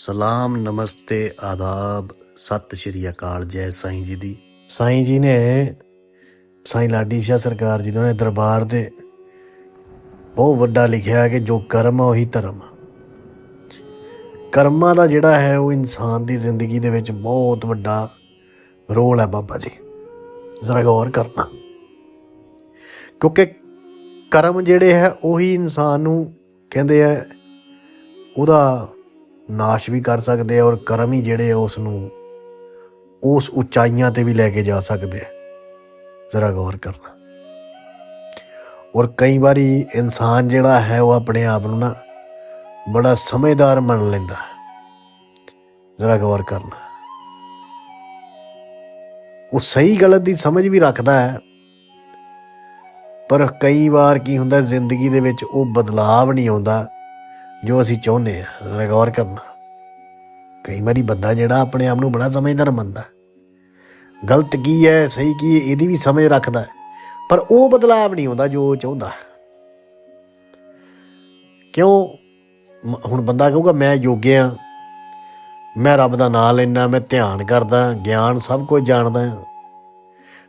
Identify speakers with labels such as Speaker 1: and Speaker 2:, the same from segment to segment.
Speaker 1: ਸਲਾਮ, ਨਮਸਤੇ, ਆਦਾਬ, ਸਤਿ ਸ਼੍ਰੀ ਅਕਾਲ, ਜੈ ਸਾਈਂ ਜੀ ਦੀ। ਸਾਈਂ ਜੀ ਨੇ, ਸਾਈਂ ਲਾਡੀ ਸ਼ਾਹ ਸਰਕਾਰ ਜੀ ਨੇ ਦਰਬਾਰ ਦੇ ਬਹੁਤ ਵੱਡਾ ਲਿਖਿਆ ਕਿ ਜੋ ਕਰਮ ਆ ਉਹੀ ਧਰਮ ਕਰਮਾਂ ਦਾ ਜਿਹੜਾ ਹੈ ਉਹ ਇਨਸਾਨ ਦੀ ਜ਼ਿੰਦਗੀ ਦੇ ਵਿੱਚ ਬਹੁਤ ਵੱਡਾ ਰੋਲ ਹੈ ਬਾਬਾ ਜੀ। ਜ਼ਰਾ ਗੌਰ ਕਰਨਾ। ਕਿਉਂਕਿ ਕਰਮ ਜਿਹੜੇ ਹੈ ਉਹੀ ਇਨਸਾਨ ਨੂੰ ਕਹਿੰਦੇ ਆ, ਉਹਦਾ ਨਾਸ਼ ਵੀ ਕਰ ਸਕਦੇ ਆ ਔਰ ਕਰਮ ਹੀ ਜਿਹੜੇ ਆ ਉਸ ਨੂੰ ਉਸ ਉਚਾਈਆਂ ਤੇ ਵੀ ਲੈ ਕੇ ਜਾ ਸਕਦੇ ਆ। ਜ਼ਰਾ ਗੌਰ ਕਰਨਾ। ਔਰ ਕਈ ਵਾਰੀ ਇਨਸਾਨ ਜਿਹੜਾ ਹੈ ਉਹ ਆਪਣੇ ਆਪ ਨੂੰ ਨਾ ਬੜਾ ਸਮਝਦਾਰ ਮੰਨ ਲੈਂਦਾ ਜ਼ਰਾ ਗੌਰ ਕਰਨਾ। ਉਹ ਸਹੀ ਗਲਤ ਦੀ ਸਮਝ ਵੀ ਰੱਖਦਾ ਹੈ। ਪਰ ਕਈ ਵਾਰ ਕੀ ਹੁੰਦਾ ਜ਼ਿੰਦਗੀ ਦੇ ਵਿੱਚ ਉਹ ਬਦਲਾਵ ਨਹੀਂ ਆਉਂਦਾ। ਜੋ ਅਸੀਂ ਚਾਹੁੰਦੇ ਆ, ਜ਼ਰਾ ਕਰਨਾ। ਕਈ ਵਾਰੀ ਬੰਦਾ ਜਿਹੜਾ ਆਪਣੇ ਆਪ ਨੂੰ ਬੜਾ ਸਮਝਦਾਰ ਮੰਨਦਾ। ਗਲਤ ਕੀ ਹੈ, ਸਹੀ ਕੀ ਹੈ, ਇਹਦੀ ਵੀ ਸਮਝ ਰੱਖਦਾ ਪਰ ਉਹ ਬਦਲਾਵ ਨਹੀਂ ਆਉਂਦਾ ਜੋ ਉਹ ਚਾਹੁੰਦਾ। ਕਿਉਂ? ਮ- ਹੁਣ ਬੰਦਾ ਕਹੂਗਾ, ਮੈਂ ਯੋਗਿਆ ਮੈਂ ਰੱਬ ਦਾ ਨਾਮ ਲੈਣਾ ਮੈਂ ਧਿਆਨ ਕਰਦਾ, ਗਿਆਨ ਸਭ ਕੁਝ ਜਾਣਦਾ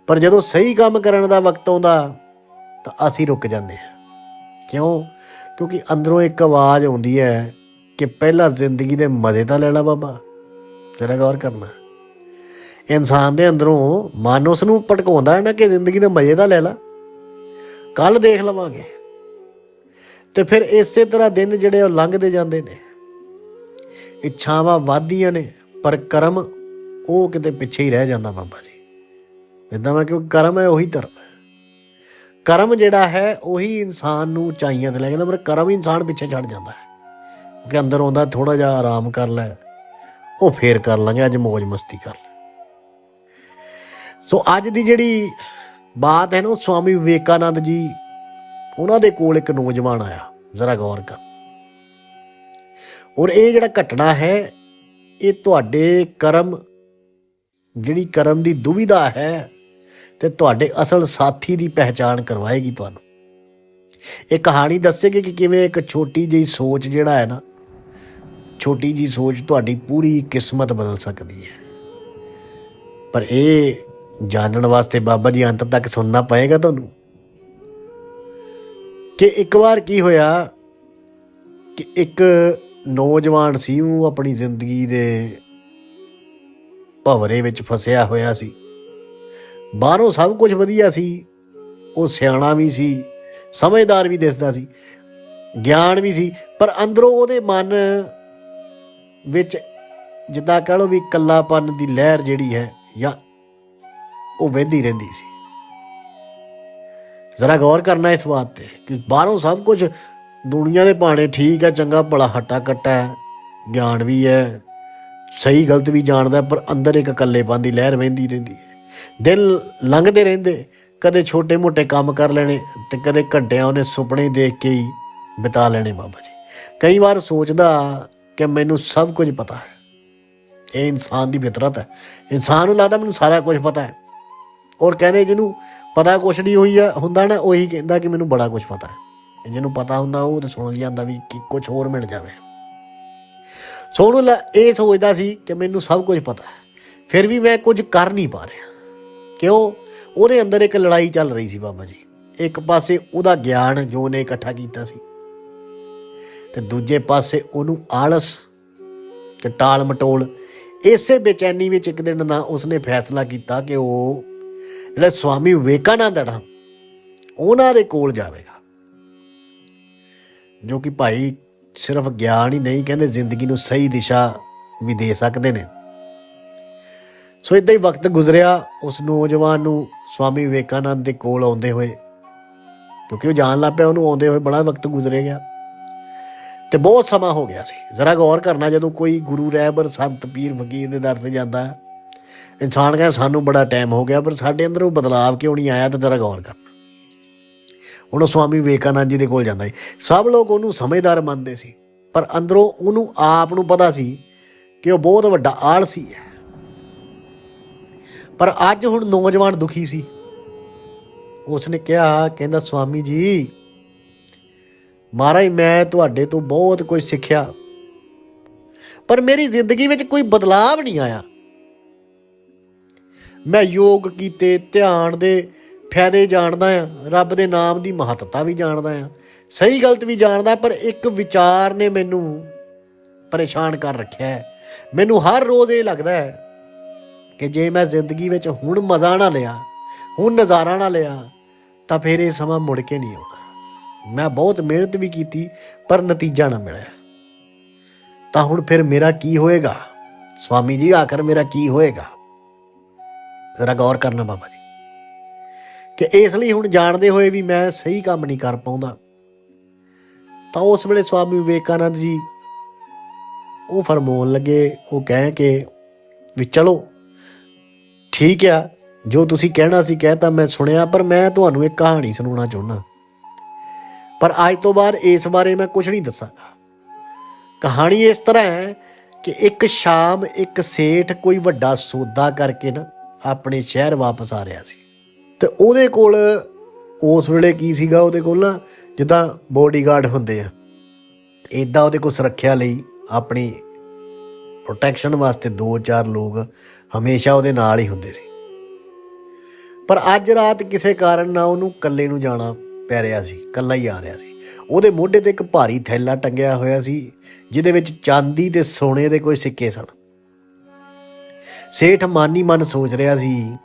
Speaker 1: ਪਰ ਜਦੋਂ ਸਹੀ ਕੰਮ ਕਰਨ ਦਾ ਵਕਤ ਆਉਂਦਾ, ਤਾਂ ਅਸੀਂ ਰੁਕ ਜਾਂਦੇ ਹਾਂ। ਕਿਉਂ? ਕਿਉਂਕਿ ਅੰਦਰੋਂ ਇੱਕ ਆਵਾਜ਼ ਆਉਂਦੀ ਹੈ ਕਿ ਪਹਿਲਾਂ ਜ਼ਿੰਦਗੀ ਦੇ ਮਜ਼ੇ ਤਾਂ ਲੈ ਲੈ ਬਾਬਾ। ਤੇਰਾ ਗੌਰ ਕਰਨਾ। ਇਨਸਾਨ ਦੇ ਅੰਦਰੋਂ ਮਨ ਉਸ ਨੂੰ ਭਟਕਾਉਂਦਾ ਹੈ ਨਾ ਕਿ ਜ਼ਿੰਦਗੀ ਦੇ ਮਜ਼ੇ ਤਾਂ ਲੈ ਲੈ। ਕੱਲ ਦੇਖ ਲਵਾਂਗੇ। ਤੇ ਫਿਰ ਇਸੇ ਤਰ੍ਹਾਂ ਦਿਨ ਜਿਹੜੇ ਉਹ ਲੰਘਦੇ ਜਾਂਦੇ ਨੇ। ਇੱਛਾਵਾਂ ਵੱਧਦੀਆਂ ਨੇ, ਪਰ ਕਰਮ ਉਹ ਕਿਤੇ ਪਿੱਛੇ ਹੀ ਰਹਿ ਜਾਂਦਾ ਬਾਬਾ ਜੀ। ਇਦਾਂ ਮੈਂ ਕਿਉਂ ਕਰਮ ਹੈ ਉਹੀ ਧਰਮ। ਕਰਮ ਜਿਹੜਾ ਹੈ, ਉਹੀ ਇਨਸਾਨ ਨੂੰ ਉਚਾਈਆਂ ਤੇ ਲੈ ਜਾਂਦਾ, ਪਰ ਕਰਮ ਇਨਸਾਨ ਪਿੱਛੇ ਛੱਡ ਜਾਂਦਾ ਹੈ। ਕਿ ਅੰਦਰ ਆਉਂਦਾ ਥੋੜਾ ਜਿਹਾ ਆਰਾਮ ਕਰ ਲੈ, ਉਹ ਫੇਰ ਕਰ ਲਾਂਗੇ, ਅੱਜ ਮौज ਮਸਤੀ ਕਰ ਲੈ। ਸੋ ਅੱਜ ਦੀ ਜਿਹੜੀ ਬਾਤ ਹੈ ਨਾ, ਉਹ ਸਵਾਮੀ ਵਿਵੇਕਾਨੰਦ ਜੀ, ਉਹਨਾਂ ਦੇ ਕੋਲ ਇੱਕ ਨੌਜਵਾਨ ਆਇਆ, ਜ਼ਰਾ ਗੌਰ ਕਰ। ਔਰ ਇਹ ਜਿਹੜਾ ਘਟਨਾ ਹੈ, ਇਹ ਤੁਹਾਡੇ ਕਰਮ, ਜਿਹੜੀ ਕਰਮ ਦੀ ਦੁਵਿਧਾ ਹੈ ਤੇ ਤੁਹਾਡੇ ਅਸਲ ਸਾਥੀ ਦੀ ਪਹਿਚਾਣ ਕਰਵਾਏਗੀ ਤੁਹਾਨੂੰ। ਇਹ ਕਹਾਣੀ ਦੱਸੇਗੀ ਕਿ ਕਿਵੇਂ ਇੱਕ ਛੋਟੀ ਜਿਹੀ ਸੋਚ ਜਿਹੜਾ ਹੈ ਨਾ, ਛੋਟੀ ਜਿਹੀ ਸੋਚ ਤੁਹਾਡੀ ਪੂਰੀ ਕਿਸਮਤ ਬਦਲ ਸਕਦੀ ਹੈ। ਪਰ ਇਹ ਜਾਣਨ ਵਾਸਤੇ ਬਾਬਾ ਜੀ ਅੰਤ ਤੱਕ ਸੁਣਨਾ ਪਏਗਾ ਤੁਹਾਨੂੰ ਕਿ ਇੱਕ ਵਾਰ ਕੀ ਹੋਇਆ ਕਿ ਇੱਕ ਨੌਜਵਾਨ ਸੀ, ਉਹ ਆਪਣੀ ਜ਼ਿੰਦਗੀ ਦੇ ਭਵਰੇ ਵਿੱਚ ਫਸਿਆ ਹੋਇਆ ਸੀ। ਬਾਹਰੋਂ ਸਭ ਕੁਝ ਵਧੀਆ ਸੀ, ਉਹ ਸਿਆਣਾ ਵੀ ਸੀ, ਸਮਝਦਾਰ ਵੀ ਦਿਸਦਾ ਸੀ, ਗਿਆਨ ਵੀ ਸੀ, ਪਰ ਅੰਦਰੋਂ ਉਹਦੇ ਮਨ ਵਿੱਚ ਜਿੱਦਾਂ ਕਹ ਲਓ ਵੀ ਕੱਲਾਪਨ ਦੀ ਲਹਿਰ ਜਿਹੜੀ ਹੈ ਜਾਂ ਉਹ ਵਹਿੰਦੀ ਰਹਿੰਦੀ ਸੀ। ਜ਼ਰਾ ਗੌਰ ਕਰਨਾ ਇਸ ਬਾਤ ਤੇ ਕਿ ਬਾਹਰੋਂ ਸਭ ਕੁਝ ਦੁਨੀਆ ਦੇ ਭਾਣੇ ਠੀਕ ਹੈ, ਚੰਗਾ ਭਲਾ ਹੱਟਾ ਕੱਟਾ ਹੈ, ਗਿਆਨ ਵੀ ਹੈ, ਸਹੀ ਗਲਤ ਵੀ ਜਾਣਦਾ ਪਰ ਅੰਦਰ ਇੱਕ ਇਕੱਲੇਪਨ ਦੀ ਲਹਿਰ ਵਹਿੰਦੀ ਰਹਿੰਦੀ ਹੈ। ਦਿਨ ਲੰਘਦੇ ਰਹਿੰਦੇ। ਕਦੇ ਛੋਟੇ-ਮੋਟੇ ਕੰਮ ਕਰ ਲੈਣੇ ਤੇ ਕਦੇ ਘੰਟਿਆਂ ਉਹਨੇ ਸੁਪਨੇ ਦੇਖ ਕੇ ਹੀ ਬਿਤਾ ਲੈਣੇ ਬਾਬਾ ਜੀ। ਕਈ ਵਾਰ ਸੋਚਦਾ ਕਿ ਮੈਨੂੰ ਸਭ ਕੁਝ ਪਤਾ ਹੈ। ਇਹ ਇਨਸਾਨ ਦੀ ਫਿਤਰਤ ਹੈ। ਇਨਸਾਨ ਨੂੰ ਲੱਗਦਾ ਮੈਨੂੰ ਸਾਰਾ ਕੁਝ ਪਤਾ ਹੈ। ਔਰ ਕਹਿੰਦੇ ਜਿਹਨੂੰ ਪਤਾ ਕੁਛ ਨਹੀਂ ਹੋਈ ਆ, ਹੁੰਦਾ ਨਾ, ਉਹੀ ਕਹਿੰਦਾ ਕਿ ਮੈਨੂੰ ਬੜਾ ਕੁਝ ਪਤਾ ਹੈ। ਜਿਹਨੂੰ ਪਤਾ ਹੁੰਦਾ, ਉਹ ਤੇ ਸੁਣ ਜਾਂਦਾ ਵੀ ਕਿ ਕੁਝ ਹੋਰ ਮਿਲ ਜਾਵੇ। ਸੋਨੂੰ ਲ- ਇਹ ਸੋਚਦਾ ਸੀ ਕਿ ਮੈਨੂੰ ਸਭ ਕੁਝ ਪਤਾ ਹੈ। ਫਿਰ ਵੀ ਮੈਂ ਕੁਝ ਕਰ ਨਹੀਂ ਪਾ ਰਿਹਾ। ਕਿਉਂ? ਉਹਦੇ ਅੰਦਰ ਇੱਕ ਲੜਾਈ ਚੱਲ ਰਹੀ ਸੀ ਬਾਬਾ ਜੀ। ਇੱਕ ਪਾਸੇ ਉਹਦਾ ਗਿਆਨ ਜੋ ਉਹਨੇ ਇਕੱਠਾ ਕੀਤਾ ਸੀ ਤੇ ਦੂਜੇ ਪਾਸੇ ਉਹਨੂੰ ਆਲਸ ਕਿ ਟਾਲ ਮਟੋਲ। ਇਸੇ ਬੇਚੈਨੀ ਵਿੱਚ ਇੱਕ ਦਿਨ ਨਾ ਉਸਨੇ ਫੈਸਲਾ ਕੀਤਾ ਕਿ ਉਹ ਜਿਹੜਾ ਸਵਾਮੀ ਵਿਵੇਕਾਨੰਦ ਹੈ ਉਹਨਾਂ ਦੇ ਕੋਲ ਜਾਵੇਗਾ। ਜੋ ਕਿ ਭਾਈ ਸਿਰਫ ਗਿਆਨ ਹੀ ਨਹੀਂ, ਕਹਿੰਦੇ ਜ਼ਿੰਦਗੀ ਨੂੰ ਸਹੀ ਦਿਸ਼ਾ ਵੀ ਦੇ ਸਕਦੇ ਨੇ। ਸੋ ਇਦਾਂ ਹੀ ਵਕਤ ਗੁਜ਼ਰਿਆ, ਉਸ ਨੌਜਵਾਨ ਨੂੰ ਸਵਾਮੀ ਵਿਵੇਕਾਨੰਦ ਦੇ ਕੋਲ ਆਉਂਦੇ ਹੋਏ। ਕਿਉਂਕਿ ਉਹ ਜਾਣ ਲੱਗ ਪਿਆ, ਉਹਨੂੰ ਆਉਂਦੇ ਹੋਏ ਬੜਾ ਵਕਤ ਗੁਜ਼ਰੇ ਗਿਆ। ਤੇ ਬਹੁਤ ਸਮਾਂ ਹੋ ਗਿਆ ਸੀ। ਜ਼ਰਾ ਗੌਰ ਕਰਨਾ, ਜਦੋਂ ਕੋਈ ਗੁਰੂ ਰਹਿਬਰ ਸੰਤ ਪੀਰ ਫਕੀਰ ਦੇ ਦਰ ਤੇ ਜਾਂਦਾ ਹੈ ਇਨਸਾਨ ਕਹਿੰਦਾ, ਸਾਨੂੰ ਬੜਾ ਟਾਈਮ ਹੋ ਗਿਆ, ਪਰ ਸਾਡੇ ਅੰਦਰ ਉਹ ਬਦਲਾਅ ਕਿਉਂ ਨਹੀਂ ਆਇਆ? ਤੇ ਜ਼ਰਾ ਗੌਰ ਕਰਨਾ। ਹੁਣ ਉਹ ਸਵਾਮੀ ਵਿਵੇਕਾਨੰਦ ਜੀ ਦੇ ਕੋਲ ਜਾਂਦਾ ਸੀ। ਸਭ ਲੋਕ ਉਹਨੂੰ ਸਮਝਦਾਰ ਮੰਨਦੇ ਸੀ, ਪਰ ਅੰਦਰੋਂ ਉਹਨੂੰ ਆਪ ਨੂੰ ਪਤਾ ਸੀ ਕਿ ਉਹ ਬਹੁਤ ਵੱਡਾ ਆਲਸੀ ਹੈ। ਪਰ ਅੱਜ ਹੁਣ ਨੌਜਵਾਨ ਦੁਖੀ ਸੀ। ਉਸਨੇ ਕਿਹਾ, ਕਹਿੰਦਾ, ਸਵਾਮੀ ਜੀ, ਮਹਾਰਾਜ, ਮੈਂ ਤੁਹਾਡੇ ਤੋਂ ਬਹੁਤ ਕੁਝ ਸਿੱਖਿਆ, ਪਰ ਮੇਰੀ ਜ਼ਿੰਦਗੀ ਵਿੱਚ ਕੋਈ ਬਦਲਾਅ ਨਹੀਂ ਆਇਆ। ਮੈਂ ਯੋਗ ਕੀਤੇ, ਧਿਆਨ ਦੇ ਫਾਇਦੇ ਜਾਣਦਾ ਆ ਰੱਬ ਦੇ ਨਾਮ ਦੀ ਮਹੱਤਤਾ ਵੀ ਜਾਣਦਾ ਆ ਸਹੀ ਗਲਤ ਵੀ ਜਾਣਦਾ, ਪਰ ਇੱਕ ਵਿਚਾਰ ਨੇ ਮੈਨੂੰ ਪਰੇਸ਼ਾਨ ਕਰ ਰੱਖਿਆ ਹੈ। ਮੈਨੂੰ ਹਰ ਰੋਜ਼ ਇਹ ਲੱਗਦਾ ਹੈ ਕਿ ਜੇ ਮੈਂ ਜ਼ਿੰਦਗੀ ਵਿੱਚ ਹੁਣ ਮਜ਼ਾ ਨਾ ਲਿਆ, ਹੁਣ ਨਜ਼ਾਰਾ ਨਾ ਲਿਆ, ਤਾਂ ਫਿਰ ਇਹ ਸਮਾਂ ਮੁੜ ਕੇ ਨਹੀਂ ਆਉਣਾ ਮੈਂ ਬਹੁਤ ਮਿਹਨਤ ਵੀ ਕੀਤੀ, ਪਰ ਨਤੀਜਾ ਨਾ ਮਿਲਿਆ। ਤਾਂ ਹੁਣ ਫਿਰ ਮੇਰਾ ਕੀ ਹੋਏਗਾ? ਸਵਾਮੀ ਜੀ, ਆਖਰ ਮੇਰਾ ਕੀ ਹੋਏਗਾ? ਜ਼ਰਾ ਗੌਰ ਕਰਨਾ ਬਾਬਾ ਜੀ। ਕਿ ਇਸ ਲਈ ਹੁਣ ਜਾਣਦੇ ਹੋਏ ਵੀ ਮੈਂ ਸਹੀ ਕੰਮ ਨਹੀਂ ਕਰ ਪਾਉਂਦਾ। ਤਾਂ ਉਸ ਵੇਲੇ ਸਵਾਮੀ ਵਿਵੇਕਾਨੰਦ ਜੀ ਉਹ ਫਰਮਾਉਣ ਲੱਗੇ, ਉਹ ਕਹਿ ਕੇ ਵੀ ਚਲੋ ਠੀਕ ਆ, ਜੋ ਤੁਸੀਂ ਕਹਿਣਾ ਸੀ ਕਹਿਤਾ ਮੈਂ ਸੁਣਿਆ, ਪਰ ਮੈਂ ਤੁਹਾਨੂੰ ਇੱਕ ਕਹਾਣੀ ਸੁਣਾਉਣਾ ਚਾਹੁੰਦਾ। ਪਰ ਅੱਜ ਤੋਂ ਬਾਅਦ ਇਸ ਬਾਰੇ ਮੈਂ ਕੁਝ ਨਹੀਂ ਦੱਸਾਂਗਾ। ਕਹਾਣੀ ਇਸ ਤਰ੍ਹਾਂ ਹੈ ਕਿ ਇੱਕ ਸ਼ਾਮ ਇੱਕ ਸੇਠ ਕੋਈ ਵੱਡਾ ਸੌਦਾ ਕਰਕੇ ਨਾ ਆਪਣੇ ਸ਼ਹਿਰ ਵਾਪਸ ਆ ਰਿਹਾ ਸੀ। ਤੇ ਉਹਦੇ ਕੋਲ ਉਸ ਵੇਲੇ ਕੀ ਸੀਗਾ ਉਹਦੇ ਕੋਲ? ਨਾ ਜਿੱਦਾਂ ਬੋਡੀਗਾਰਡ ਹੁੰਦੇ ਆ। ਇਦਾਂ ਉਹਦੇ ਕੋਲ ਸੁਰੱਖਿਆ ਲਈ ਆਪਣੀ ਪ੍ਰੋਟੈਕਸ਼ਨ ਵਾਸਤੇ ਦੋ ਚਾਰ ਲੋਕ ਹਮੇਸ਼ਾ ਉਹਦੇ ਨਾਲ ਹੀ ਹੁੰਦੇ ਸੀ ਪਰ ਅੱਜ ਰਾਤ ਕਿਸੇ ਕਾਰਨ ਨਾ ਉਹਨੂੰ ਇਕੱਲੇ ਨੂੰ ਜਾਣਾ ਪੈ ਰਿਹਾ ਸੀ, ਇਕੱਲਾ ਹੀ ਆ ਰਿਹਾ ਸੀ। ਉਹਦੇ ਮੋਢੇ ਤੇ ਇੱਕ ਭਾਰੀ ਥੈਲਾ ਟੰਗਿਆ ਹੋਇਆ ਸੀ, ਜਿਹਦੇ ਵਿੱਚ ਚਾਂਦੀ ਤੇ ਸੋਨੇ ਦੇ ਕੋਈ ਸਿੱਕੇ ਸਨ। ਸੇਠ ਮਾਨੀ ਮਨ ਸੋਚ ਰਿਹਾ ਸੀ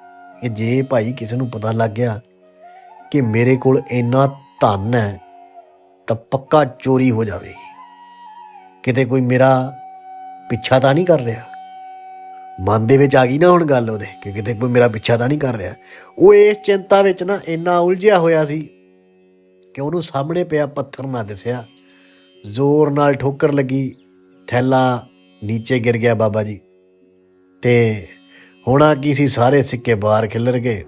Speaker 1: ਕਿ ਜੇ ਭਾਈ ਕਿਸੇ ਨੂੰ ਪਤਾ ਲੱਗ ਗਿਆ ਕਿ ਮੇਰੇ ਕੋਲ ਇੰਨਾ ਧਨ ਹੈ, ਤਾਂ ਪੱਕਾ ਚੋਰੀ ਹੋ ਜਾਵੇਗੀ। ਕਿਤੇ ਕੋਈ ਮੇਰਾ ਪਿੱਛਾ ਤਾਂ ਨਹੀਂ ਕਰ ਰਿਹਾ? ਮਨ ਦੇ ਵਿੱਚ ਆ ਗਈ ਨਾ ਹੁਣ ਗੱਲ ਉਹਦੇ ਕਿ ਕਿਤੇ ਕੋਈ ਮੇਰਾ ਪਿੱਛਾ ਤਾਂ ਨਹੀਂ ਕਰ ਰਿਹਾ। ਉਹ ਇਸ ਚਿੰਤਾ ਵਿੱਚ ਨਾ ਇੰਨਾ ਉਲਝਿਆ ਹੋਇਆ ਸੀ ਕਿ ਉਹਨੂੰ ਸਾਹਮਣੇ ਪਿਆ ਪੱਥਰ ਨਾ ਦਿਸਿਆ। ਜ਼ੋਰ ਨਾਲ ਠੋਕਰ ਲੱਗੀ, ਥੈਲਾ ਨੀਚੇ ਗਿਰ ਗਿਆ ਬਾਬਾ ਜੀ। ਤੇ ਹੋਣਾ ਕੀ ਸੀ, ਸਾਰੇ ਸਿੱਕੇ ਬਾਹਰ ਖਿਲਰ ਗਏ।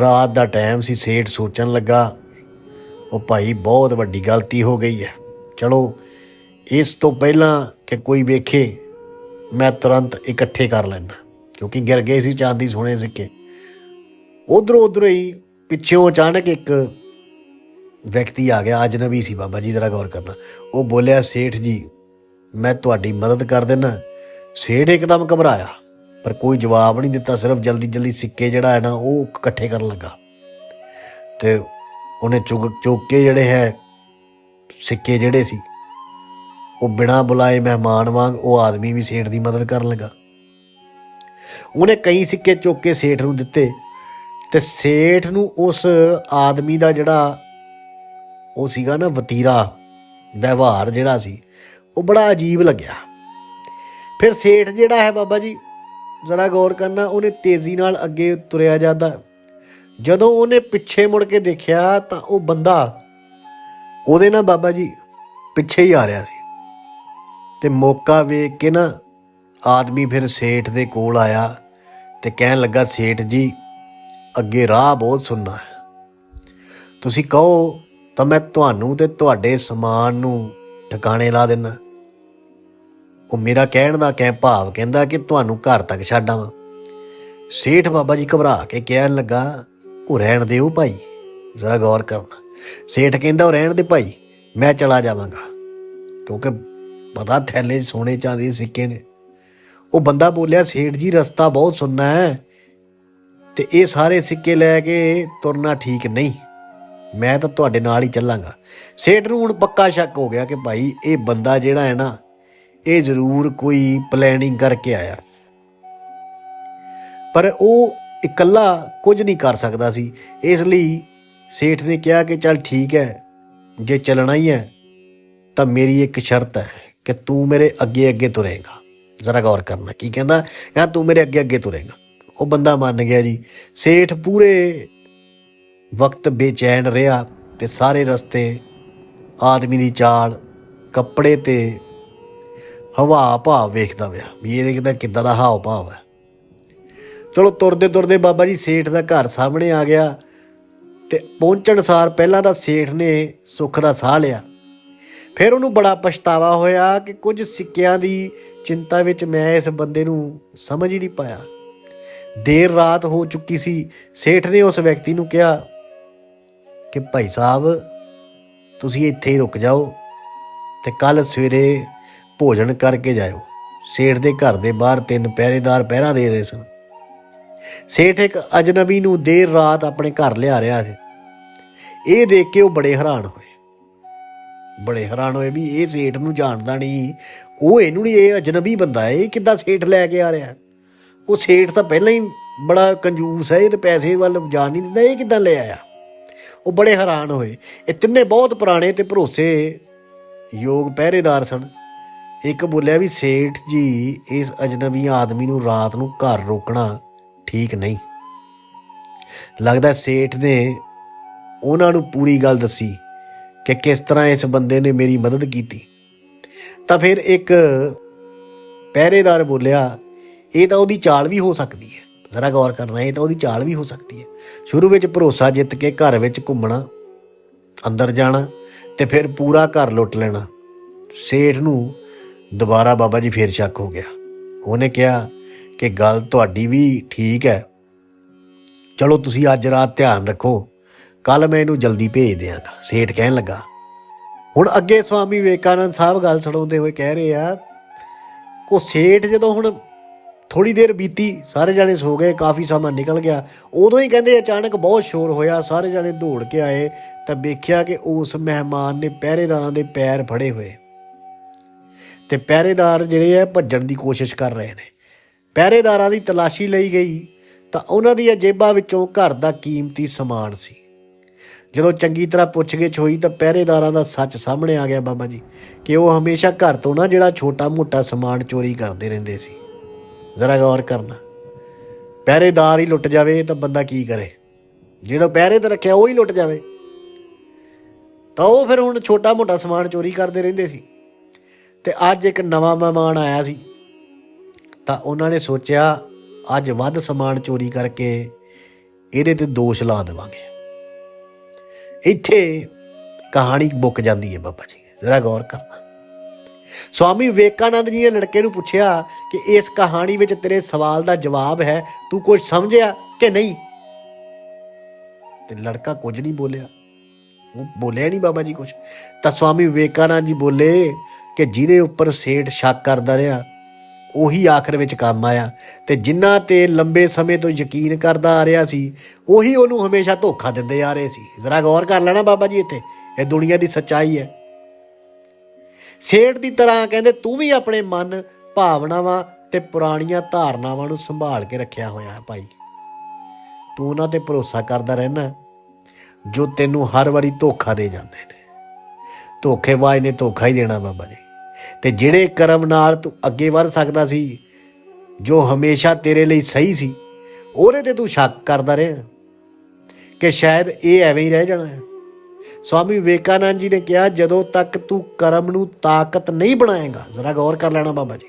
Speaker 1: ਰਾਤ ਦਾ ਟਾਈਮ ਸੀ, ਸੇਠ ਸੋਚਣ ਲੱਗਾ, ਉਹ ਭਾਈ ਬਹੁਤ ਵੱਡੀ ਗਲਤੀ ਹੋ ਗਈ ਹੈ। ਚਲੋ, ਇਸ ਤੋਂ ਪਹਿਲਾਂ ਕਿ ਕੋਈ ਵੇਖੇ ਮੈਂ ਤੁਰੰਤ ਇਕੱਠੇ ਕਰ ਲੈਣਾ ਕਿਉਂਕਿ ਗਿਰ ਗਏ ਸੀ ਚਾਂਦੀ ਸੋਨੇ ਸਿੱਕੇ। ਉਧਰੋਂ ਉਧਰੋਂ ਹੀ ਪਿੱਛੋਂ ਅਚਾਨਕ ਇੱਕ ਵਿਅਕਤੀ ਆ ਗਿਆ, ਅਜਨਬੀ ਸੀ ਬਾਬਾ ਜੀ, ਜ਼ਰਾ ਗੌਰ ਕਰਨਾ। ਉਹ ਬੋਲਿਆ, ਸੇਠ ਜੀ, ਮੈਂ ਤੁਹਾਡੀ ਮਦਦ ਕਰ ਦੇਣਾ ਸੇਠ ਇੱਕਦਮ ਘਬਰਾਇਆ, ਪਰ ਕੋਈ ਜਵਾਬ ਨਹੀਂ ਦਿੱਤਾ, ਸਿਰਫ ਜਲਦੀ ਜਲਦੀ ਸਿੱਕੇ ਜਿਹੜਾ ਹੈ ਨਾ, ਉਹ ਇਕੱਠੇ ਕਰਨ ਲੱਗਾ। ਤੇ ਉਹਨੇ ਚੁੱਕ ਚੁੱਕ ਕੇ ਜਿਹੜੇ ਹੈ, ਸਿੱਕੇ ਜਿਹੜੇ ਸੀ ਉਹ ਬਿਨਾਂ ਬੁਲਾਏ ਮਹਿਮਾਨ ਵਾਂਗ ਉਹ ਆਦਮੀ ਵੀ ਸੇਠ ਦੀ ਮਦਦ ਕਰਨ ਲੱਗਾ। ਉਹਨੇ ਕਈ ਸਿੱਕੇ ਚੁੱਕ ਕੇ ਸੇਠ ਨੂੰ ਦਿੱਤੇ ਤੇ ਸੇਠ ਨੂੰ ਉਸ ਆਦਮੀ ਦਾ ਜਿਹੜਾ ਉਹ ਸੀਗਾ ਨਾ ਵਤੀਰਾ, ਵਿਵਹਾਰ ਜਿਹੜਾ ਸੀ, ਉਹ ਬੜਾ ਅਜੀਬ ਲੱਗਿਆ। ਫਿਰ ਸੇਠ ਜਿਹੜਾ ਹੈ ਬਾਬਾ ਜੀ, ਜ਼ਰਾ ਗੌਰ ਕਰਨਾ, ਉਹਨੇ ਤੇਜ਼ੀ ਨਾਲ ਅੱਗੇ ਤੁਰਿਆ ਜਾਂਦਾ। ਜਦੋਂ ਉਹਨੇ ਪਿੱਛੇ ਮੁੜ ਕੇ ਦੇਖਿਆ ਤਾਂ ਉਹ ਬੰਦਾ, ਉਹਦੇ ਨਾਲ ਬਾਬਾ ਜੀ ਪਿੱਛੇ ਹੀ ਆ ਰਿਹਾ ਸੀ। ਤੇ ਮੌਕਾ ਵੇਖ ਕੇ ਨਾ ਆਦਮੀ ਫਿਰ ਸੇਠ ਦੇ ਕੋਲ ਆਇਆ ਤੇ ਕਹਿਣ ਲੱਗਾ, ਸੇਠ ਜੀ, ਅੱਗੇ ਰਾਹ ਬਹੁਤ ਸੁੰਨਾ ਹੈ। ਤੁਸੀਂ ਕਹੋ, ਤਾਂ ਮੈਂ ਤੁਹਾਨੂੰ ਤੇ ਤੁਹਾਡੇ ਸਮਾਨ ਨੂੰ ਠਿਕਾਣੇ ਲਾ ਦੇਣਾ ਉਹ ਮੇਰਾ ਕਹਿਣ ਦਾ ਕਹਿ ਭਾਵ ਕਹਿੰਦਾ ਕਿ ਤੁਹਾਨੂੰ ਘਰ ਤੱਕ ਛੱਡ ਆਵਾਂ ਸੇਠ ਬਾਬਾ ਜੀ ਘਬਰਾ ਕੇ ਕਹਿਣ ਲੱਗਾ, ਉਹ ਰਹਿਣ ਦਿਓ ਭਾਈ, ਜ਼ਰਾ ਗੌਰ ਕਰਨਾ। ਸੇਠ ਕਹਿੰਦਾ, ਉਹ ਰਹਿਣ ਦੇ ਭਾਈ, ਮੈਂ ਚਲਾ ਜਾਵਾਂਗਾ, ਕਿਉਂਕਿ ਪਤਾ ਥੈਲੇ 'ਚ ਸੋਨੇ ਚਾਂਦੀ ਦੇ ਸਿੱਕੇ ਨੇ। ਉਹ ਬੰਦਾ ਬੋਲਿਆ, ਸੇਠ ਜੀ, ਰਸਤਾ ਬਹੁਤ ਸੁੰਨਾ ਹੈ ਤੇ ਇਹ ਸਾਰੇ ਸਿੱਕੇ ਲੈ ਕੇ ਤੁਰਨਾ ਠੀਕ ਨਹੀਂ। ਮੈਂ ਤਾਂ ਤੁਹਾਡੇ ਨਾਲ ਹੀ ਚੱਲਾਂਗਾ। ਸੇਠ ਨੂੰ ਹੁਣ ਪੱਕਾ ਸ਼ੱਕ ਹੋ ਗਿਆ ਕਿ ਭਾਈ ਇਹ ਬੰਦਾ ਜਿਹੜਾ ਹੈ ਨਾ, ਇਹ ਜ਼ਰੂਰ ਕੋਈ ਪਲੈਨਿੰਗ ਕਰਕੇ ਆਇਆ। ਪਰ ਉਹ ਇਕੱਲਾ ਕੁਝ ਨਹੀਂ ਕਰ ਸਕਦਾ ਸੀ। ਇਸ ਲਈ ਸੇਠ ਨੇ ਕਿਹਾ ਕਿ ਚੱਲ ਠੀਕ ਹੈ, ਜੇ ਚੱਲਣਾ ਹੀ ਹੈ ਤਾਂ ਮੇਰੀ ਇੱਕ ਸ਼ਰਤ ਹੈ। ਕਿ ਤੂੰ ਮੇਰੇ ਅੱਗੇ ਅੱਗੇ ਤੁਰੇਗਾ। ਜ਼ਰਾ ਗੌਰ ਕਰਨਾ, ਕੀ ਕਹਿੰਦਾ? ਕਹਿੰਦਾ, ਤੂੰ ਮੇਰੇ ਅੱਗੇ ਅੱਗੇ ਤੁਰੇਗਾ। ਉਹ ਬੰਦਾ ਮੰਨ ਗਿਆ ਜੀ। ਸੇਠ ਪੂਰੇ ਵਕਤ ਬੇਚੈਨ ਰਿਹਾ ਤੇ ਸਾਰੇ ਰਸਤੇ ਆਦਮੀ ਦੀ ਚਾਲ, ਕੱਪੜੇ ਤੇ ਹਵਾ ਭਾਵ ਵੇਖਦਾ ਪਿਆ ਵੀ ਇਹਦੇ ਕਿਦਾਂ ਕਿੱਦਾਂ ਦਾ ਹਾਵ ਭਾਵ ਹੈ। ਚਲੋ ਤੁਰਦੇ ਤੁਰਦੇ ਬਾਬਾ ਜੀ ਸੇਠ ਦਾ ਘਰ ਸਾਹਮਣੇ ਆ ਗਿਆ ਤੇ ਪਹੁੰਚਣ ਸਾਰ ਪਹਿਲਾਂ ਤਾਂ ਸੇਠ ਨੇ ਸੁੱਖ ਦਾ ਸਾਹ ਲਿਆ। ਫਿਰ ਉਹਨੂੰ ਬੜਾ ਪਛਤਾਵਾ ਹੋਇਆ ਕਿ ਕੁਝ ਸਿੱਕਿਆਂ ਦੀ ਚਿੰਤਾ ਵਿੱਚ ਮੈਂ ਇਸ ਬੰਦੇ ਨੂੰ ਸਮਝ ਹੀ ਨਹੀਂ ਪਾਇਆ। ਦੇਰ ਰਾਤ ਹੋ ਚੁੱਕੀ ਸੀ। ਸੇਠ ਨੇ ਉਸ ਵਿਅਕਤੀ ਨੂੰ ਕਿਹਾ ਕਿ ਭਾਈ ਸਾਹਿਬ, ਤੁਸੀਂ ਇੱਥੇ ਹੀ ਰੁਕ ਜਾਓ ਤੇ ਕੱਲ ਸਵੇਰੇ ਭੋਜਨ ਕਰਕੇ ਜਾਇਓ। ਸੇਠ ਦੇ ਘਰ ਦੇ ਬਾਹਰ ਤਿੰਨ ਪਹਿਰੇਦਾਰ ਪਹਿਰਾ ਦੇ ਰਹੇ ਸਨ। ਸੇਠ ਇੱਕ ਅਜਨਬੀ ਨੂੰ ਦੇਰ ਰਾਤ ਆਪਣੇ ਘਰ ਲਿਆ ਰਿਹਾ ਸੀ। ਇਹ ਦੇਖ ਕੇ ਉਹ ਬੜੇ ਹੈਰਾਨ ਹੋਏ। ਬੜੇ ਹੈਰਾਨ ਹੋਏ ਵੀ ਇਹ ਸੇਠ ਨੂੰ ਜਾਣਦਾ ਨਹੀਂ। ਉਹ ਇਹਨੂੰ ਨਹੀਂ, ਇਹ ਅਜਨਬੀ ਬੰਦਾ ਹੈ ਇਹ ਕਿੱਦਾਂ ਸੇਠ ਲੈ ਕੇ ਆ ਰਿਹਾ? ਉਹ ਸੇਠ ਤਾਂ ਪਹਿਲਾਂ ਹੀ ਬੜਾ ਕੰਜੂਸ ਹੈ, ਇਹ ਤੇ ਪੈਸੇ ਵੱਲ ਜਾਣ ਨਹੀਂ ਦਿੰਦਾ, ਇਹ ਕਿੱਦਾਂ ਲੈ ਆਇਆ? ਉਹ ਬੜੇ ਹੈਰਾਨ ਹੋਏ। ਇਹ ਤਿੰਨੇ ਬਹੁਤ ਪੁਰਾਣੇ ਤੇ ਭਰੋਸੇ ਯੋਗ ਪਹਿਰੇਦਾਰ ਸਨ। ਇੱਕ ਬੋਲਿਆ ਵੀ, ਸੇਠ ਜੀ, ਇਸ ਅਜਨਬੀ ਆਦਮੀ ਨੂੰ ਰਾਤ ਨੂੰ ਘਰ ਰੋਕਣਾ ਠੀਕ ਨਹੀਂ। ਲੱਗਦਾ ਸੇਠ ਨੇ ਉਹਨਾਂ ਨੂੰ ਪੂਰੀ ਗੱਲ ਦੱਸੀ। ਕਿ ਕਿਸ ਤਰ੍ਹਾਂ ਇਸ ਬੰਦੇ ਨੇ ਮੇਰੀ ਮਦਦ ਕੀਤੀ। ਤਾਂ ਫਿਰ ਇੱਕ ਪਹਿਰੇਦਾਰ ਬੋਲਿਆ, ਇਹ ਤਾਂ ਉਹਦੀ ਚਾਲ ਵੀ ਹੋ ਸਕਦੀ ਹੈ। ਜ਼ਰਾ ਗੌਰ ਕਰਨਾ, ਇਹ ਤਾਂ ਉਹਦੀ ਚਾਲ ਵੀ ਹੋ ਸਕਦੀ ਹੈ। ਸ਼ੁਰੂ ਵਿੱਚ ਭਰੋਸਾ ਜਿੱਤ ਕੇ ਘਰ ਵਿੱਚ ਘੁੰਮਣਾ, ਅੰਦਰ ਜਾਣਾ ਤੇ ਫਿਰ ਪੂਰਾ ਘਰ ਲੁੱਟ ਲੈਣਾ, ਸੇਠ ਨੂੰ ਦੁਬਾਰਾ ਬਾਬਾ ਜੀ ਫੇਰ ਸ਼ੱਕ ਹੋ ਗਿਆ। ਉਹਨੇ ਕਿਹਾ ਕਿ ਗੱਲ ਤੁਹਾਡੀ ਵੀ ਠੀਕ ਹੈ। ਚਲੋ ਤੁਸੀਂ ਅੱਜ ਰਾਤ ਧਿਆਨ ਰੱਖੋ। ਕੱਲ ਮੈਂ ਇਹਨੂੰ ਜਲਦੀ ਭੇਜ ਦਿਆਂਗਾ, ਸੇਠ ਕਹਿਣ ਲੱਗਾ। ਹੁਣ ਅੱਗੇ ਸਵਾਮੀ ਵਿਵੇਕਾਨੰਦ ਸਾਹਿਬ ਗੱਲ ਸੁਣਾਉਂਦੇ ਹੋਏ ਕਹਿ ਰਹੇ ਆ, ਕੋ ਸੇਠ ਜਦੋਂ ਹੁਣ ਥੋੜੀ ਦੇਰ ਬੀਤੀ, ਸਾਰੇ ਜਾਣੇ ਸੋ ਗਏ, ਕਾਫੀ ਸਮਾਂ ਨਿਕਲ ਗਿਆ, ਉਦੋਂ ਹੀ ਕਹਿੰਦੇ ਅਚਾਨਕ ਬਹੁਤ ਸ਼ੋਰ ਹੋਇਆ, ਸਾਰੇ ਜਾਣੇ ਦੌੜ ਕੇ ਆਏ, ਤਾਂ ਵੇਖਿਆ ਕਿ ਉਸ ਮਹਿਮਾਨ ਨੇ ਪਹਿਰੇਦਾਰਾਂ ਦੇ ਪੈਰ ਫੜੇ ਹੋਏ। ਤੇ ਪਹਿਰੇਦਾਰ ਜਿਹੜੇ ਆ, ਭੱਜਣ ਦੀ ਕੋਸ਼ਿਸ਼ ਕਰ ਰਹੇ ਨੇ। ਪਹਿਰੇਦਾਰਾਂ ਦੀ ਤਲਾਸ਼ੀ ਲਈ ਗਈ, ਤਾਂ ਉਹਨਾਂ ਦੀਆਂ ਜੇਬਾਂ ਵਿੱਚੋਂ ਘਰ ਦਾ ਕੀਮਤੀ ਸਮਾਨ ਸੀ। ਜਦੋਂ ਚੰਗੀ ਤਰ੍ਹਾਂ ਪੁੱਛਗਿੱਛ ਹੋਈ ਤਾਂ ਪਹਿਰੇਦਾਰਾਂ ਦਾ ਸੱਚ ਸਾਹਮਣੇ ਆ ਗਿਆ ਬਾਬਾ ਜੀ, ਕਿ ਉਹ ਹਮੇਸ਼ਾ ਘਰ ਤੋਂ ਨਾ ਜਿਹੜਾ ਛੋਟਾ-ਮੋਟਾ ਸਮਾਨ ਚੋਰੀ ਕਰਦੇ ਰਹਿੰਦੇ ਸੀ। ਜ਼ਰਾ ਗੌਰ ਕਰਨਾ। ਪਹਿਰੇਦਾਰ ਹੀ ਲੁੱਟ ਜਾਵੇ ਤਾਂ ਬੰਦਾ ਕੀ ਕਰੇ? ਜਿਹੜਾ ਪਹਿਰੇ ਤੇ ਰੱਖਿਆ ਉਹ ਹੀ ਲੁੱਟ ਜਾਵੇ। ਤਾਂ ਉਹ ਫਿਰ ਹੁਣ ਛੋਟਾ-ਮੋਟਾ ਸਮਾਨ ਚੋਰੀ ਕਰਦੇ ਰਹਿੰਦੇ ਸੀ। ਤੇ ਅੱਜ ਇੱਕ ਨਵਾਂ ਮਹਿਮਾਨ ਆਇਆ ਸੀ। ਤਾਂ ਉਹਨਾਂ ਨੇ ਸੋਚਿਆ, ਅੱਜ ਵੱਧ ਸਮਾਨ ਚੋਰੀ ਕਰਕੇ ਇਹਦੇ ਤੇ ਦੋਸ਼ ਲਾ ਦੇਵਾਂਗੇ। ਇੱਥੇ ਕਹਾਣੀ ਮੁੱਕ ਜਾਂਦੀ ਹੈ ਬਾਬਾ ਜੀ, ਜ਼ਰਾ ਗੌਰ ਕਰਨਾ ਸਵਾਮੀ ਵਿਵੇਕਾਨੰਦ ਜੀ ਨੇ ਲੜਕੇ ਨੂੰ ਪੁੱਛਿਆ ਕਿ ਇਸ ਕਹਾਣੀ ਵਿੱਚ ਤੇਰੇ ਸਵਾਲ ਦਾ ਜਵਾਬ ਹੈ, ਤੂੰ ਕੁਝ ਸਮਝਿਆ ਕਿ ਨਹੀਂ? ਤੇ ਲੜਕਾ ਕੁਝ ਨਹੀਂ ਬੋਲਿਆ। ਉਹ ਬੋਲਿਆ ਨਹੀਂ ਬਾਬਾ ਜੀ ਕੁਝ। ਤਾਂ ਸਵਾਮੀ ਵਿਵੇਕਾਨੰਦ ਜੀ ਬੋਲੇ ਕਿ ਜਿਹਦੇ ਉੱਪਰ ਸੇਠ ਸ਼ੱਕ ਕਰਦਾ ਰਿਹਾ ਉਹੀ ਆਖਰ ਵਿੱਚ ਕੰਮ ਆਇਆ ਤੇ ਜਿਨ੍ਹਾਂ ਤੇ ਲੰਬੇ ਸਮੇਂ ਤੋਂ ਯਕੀਨ ਕਰਦਾ ਆ ਰਿਹਾ ਸੀ, ਉਹੀ ਉਹਨੂੰ ਹਮੇਸ਼ਾ ਧੋਖਾ ਦਿੰਦੇ ਆ ਰਹੇ ਸੀ। ਜ਼ਰਾ ਗੌਰ ਕਰ ਲੈਣਾ ਬਾਬਾ ਜੀ ਇੱਥੇ, ਇਹ ਦੁਨੀਆ ਦੀ ਸੱਚਾਈ ਹੈ। ਸੇਠ ਦੀ ਤਰ੍ਹਾਂ ਕਹਿੰਦੇ, ਤੂੰ ਵੀ ਆਪਣੇ ਮਨ, ਭਾਵਨਾਵਾਂ ਤੇ ਪੁਰਾਣੀਆਂ ਧਾਰਨਾਵਾਂ ਨੂੰ ਸੰਭਾਲ ਕੇ ਰੱਖਿਆ ਹੋਇਆ ਹੈ ਭਾਈ। ਤੂੰ ਉਹਨਾਂ ਤੇ ਭਰੋਸਾ ਕਰਦਾ ਰਹਿਣਾ, ਜੋ ਤੈਨੂੰ ਹਰ ਵਾਰੀ ਧੋਖਾ ਦੇ ਜਾਂਦੇ ਨੇ। ਧੋਖੇਬਾਜ਼ ਨੇ ਧੋਖਾ ਹੀ ਦੇਣਾ ਬਾਬਾ ਜੀ। ਤੇ ਜਿਹੜੇ ਕਰਮ ਨਾਲ ਤੂੰ ਅੱਗੇ ਵੱਧ ਸਕਦਾ ਸੀ, ਜੋ ਹਮੇਸ਼ਾ ਤੇਰੇ ਲਈ ਸਹੀ ਸੀ, ਉਹਦੇ ਤੇ ਤੂੰ ਸ਼ੱਕ ਕਰਦਾ ਰਿਹਾ। ਕਿ ਸ਼ਾਇਦ ਇਹ ਐਵੇਂ ਹੀ ਰਹਿ ਜਾਣਾ ਹੈ। ਸਵਾਮੀ ਵਿਵੇਕਾਨੰਦ ਜੀ ਨੇ ਕਿਹਾ, ਜਦੋਂ ਤੱਕ ਤੂੰ ਕਰਮ ਨੂੰ ਤਾਕਤ ਨਹੀਂ ਬਣਾਏਗਾ, ਜ਼ਰਾ ਗੌਰ ਕਰ ਲੈਣਾ ਬਾਬਾ ਜੀ।